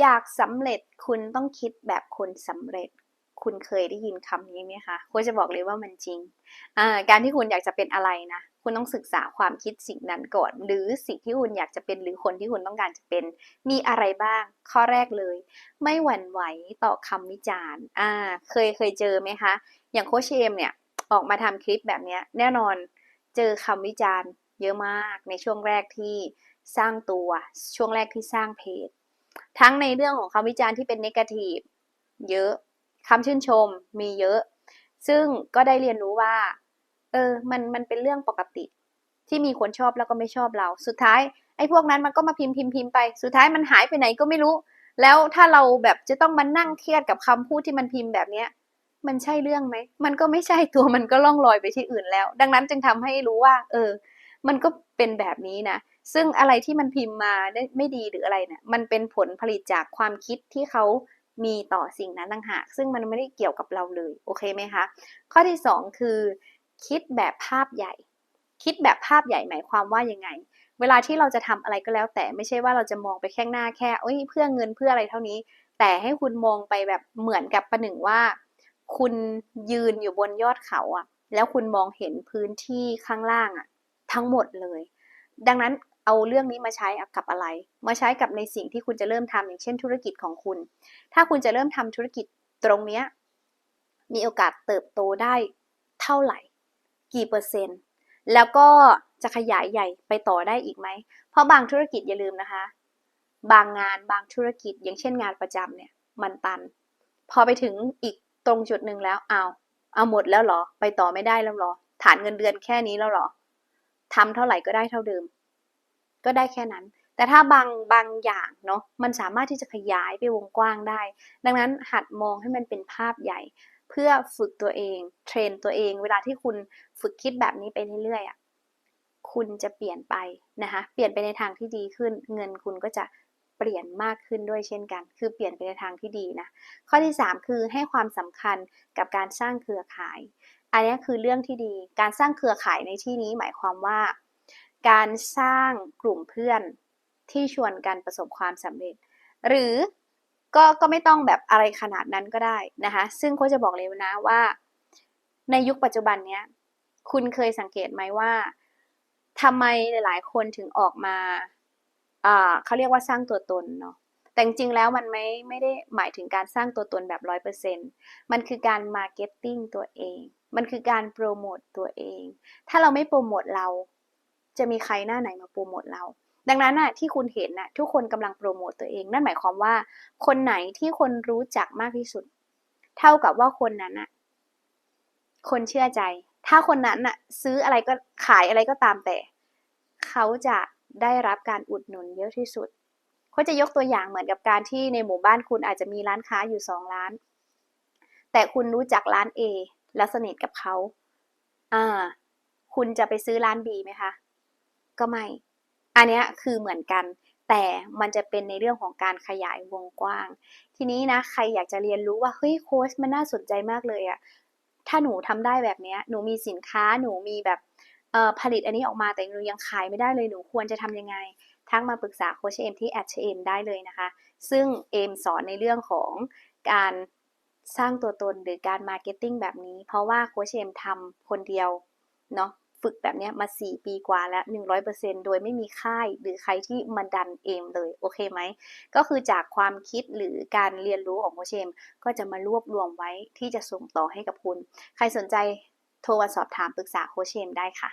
อยากสำเร็จคุณต้องคิดแบบคนสำเร็จ คุณเคยได้ยินคำนี้ไหมคะโค้ชจะบอกเลยว่ามันจริง การที่คุณอยากจะเป็นอะไรนะ คุณต้องศึกษาความคิดสิ่งนั้นก่อน หรือสิ่งที่คุณอยากจะเป็นหรือคนที่คุณต้องการจะเป็น มีอะไรบ้าง ข้อแรกเลย ไม่หวั่นไหวต่อคำวิจารณ์อ่าเคยเคยเจอไหมคะ อย่างโคชเอมเนี่ยออกมาทำคลิปแบบนี้แน่นอนเจอคำวิจารณ์เยอะมากในช่วงแรกที่สร้างตัวช่วงแรกที่สร้างเพจ ทั้งในเรื่องของคำวิจารณ์ที่เป็นนกาทีฟเยอะคำชื่นชมมีเยอะ ซึ่งก็ได้เรียนรู้ว่า เออ มันมันเป็นเรื่องปกติ ที่มีคนชอบแล้วก็ไม่ชอบเรา สุดท้ายไอ้พวกนั้นมันก็มาพิมพ์พิมพ์พิมพ์ไป สุดท้ายมันหายไปไหนก็ไม่รู้ แล้วถ้าเราแบบจะต้องมานั่งเครียดกับคำพูดที่มันพิมพ์แบบเนี้ย มันใช่เรื่องไหม มันก็ไม่ใช่ตัวมันก็ล่องลอยไปที่อื่นแล้ว ดังนั้นจึงทำให้รู้ว่า เออ มันก็เป็นแบบนี้นะ ซึ่งอะไรที่มันพิมพ์มาได้ไม่ดีหรืออะไรเนี่ย มันเป็นผลผลิตจากความคิดที่เขามีต่อสิ่งนั้นต่างหาก ซึ่งมันไม่ได้เกี่ยวกับเราเลย โอเคไหมคะ ข้อที่สองคือ คิดแบบภาพใหญ่ คิดแบบภาพใหญ่หมายความว่ายังไง เวลาที่เราจะทำอะไรก็แล้ว แต่ไม่ใช่ว่าเราจะมองไปแค่หน้าแค่เอ้ยเพื่อเงินเพื่ออะไรเท่านี้ แต่ให้คุณมองไปแบบเหมือนกับประหนึ่งว่า คุณยืนอยู่บนยอดเขาอะแล้วคุณมองเห็นพื้นที่ข้างล่างอะ ทั้งหมดเลย ดังนั้นเอาเรื่องนี้มาใช้กับอะไร มาใช้กับในสิ่งที่คุณจะเริ่มทำอย่างเช่นธุรกิจของคุณ ถ้าคุณจะเริ่มทำธุรกิจตรงเนี้ยมีโอกาสเติบโตได้เท่าไหร่ กี่เปอร์เซ็นต์ แล้วก็จะขยายใหญ่ไปต่อได้อีกไหม เพราะบางธุรกิจอย่าลืมนะคะ บางงานบางธุรกิจอย่างเช่นงานประจำเนี่ยมันตัน พอไปถึงอีกตรงจุดหนึ่งแล้วเอาเอาหมดแล้วหรอ ไปต่อไม่ได้แล้วหรอ ฐานเงินเดือนแค่นี้แล้วหรอ ทำเท่าไหร่ก็ได้เท่าเดิม ก็ได้แค่นั้น แต่ถ้าบางบางอย่างเนาะมันสามารถที่จะขยายไปวงกว้างได้ ดังนั้นหัดมองให้มันเป็นภาพใหญ่ เพื่อฝึกตัวเอง เทรนตัวเอง เวลาที่คุณฝึกคิดแบบนี้ไปเรื่อยๆอะคุณจะเปลี่ยนไปนะคะเปลี่ยนไปในทางที่ดีขึ้น เงินคุณก็จะ เปลี่ยนมากขึ้นด้วยเช่นกัน คือเปลี่ยนไปในทางที่ดีนะ ข้อที่ 3 คือให้ความสำคัญกับการสร้างเครือข่าย อันนี้คือเรื่องที่ดี การสร้างเครือข่ายในที่นี้หมายความว่า การสร้างกลุ่มเพื่อนที่ชวนกันประสบความสำเร็จ หรือก็ก็ไม่ต้องแบบอะไรขนาดนั้นก็ได้นะคะ ซึ่งเขาจะบอกเลยนะว่า ในยุคปัจจุบันเนี้ยคุณเคยสังเกตไหมว่าทำไมหลายๆ คนถึงออกมา เขาเรียกว่าสร้างตัวตนเนาะแต่จริงแล้วมันไม่ไม่ได้หมายถึงการสร้างตัวตนแบบร้อยเปอร์เซ็นต์มันคือการมาร์เก็ตติ้งตัวเอง มันคือการโปรโมตตัวเอง ถ้าเราไม่โปรโมตเรา จะมีใครหน้าไหนมาโปรโมตเรา ดังนั้นน่ะที่คุณเห็นน่ะทุกคนกำลังโปรโมตตัวเอง นั่นหมายความว่า คนไหนที่คนรู้จักมากที่สุด เท่ากับว่าคนนั้นน่ะคนเชื่อใจ ถ้าคนนั้นน่ะซื้ออะไรก็ขายอะไรก็ตามแต่ เขาจะ ได้รับการอุดหนุนเยอะที่สุดเขาจะยกตัวอย่างเหมือนกับการที่ในหมู่บ้านคุณอาจจะมีร้านค้าอยู่สองร้าน แต่คุณรู้จักร้าน A แล้วสนิทกับเขาอ่า คุณจะไปซื้อร้าน B ไหมคะ ก็ไม่ อันนี้คือเหมือนกัน แต่มันจะเป็นในเรื่องของการขยายวงกว้าง ทีนี้นะ ใครอยากจะเรียนรู้ว่าเฮ้ยโค้ชมันน่าสนใจมากเลยอะถ้าหนูทำได้แบบนี้หนูมีสินค้าหนูมีแบบ ผลิตอันนี้ออกมาแต่หนูยังขายไม่ได้เลยหนูควรจะทำยังไง ทักมาปรึกษาโค้ชเอมที่แอดเอมได้เลยนะคะ ซึ่งเอมสอนในเรื่องของการสร้างตัวตนหรือการมาร์เก็ตติ้งแบบนี้ เพราะว่าโค้ชเอมทำคนเดียวเนาะฝึกแบบนี้มา 4 ปีกว่าแล้ว 100%โดยไม่มีค่ายหรือใครที่มาดันเอมเลย โอเคไหม ก็คือจากความคิดหรือการเรียนรู้ของโคชเอมก็จะมารวบรวมไว้ที่จะส่งต่อให้กับคุณ ใครสนใจโทรมาสอบถามปรึกษาโคชเอมได้ค่ะ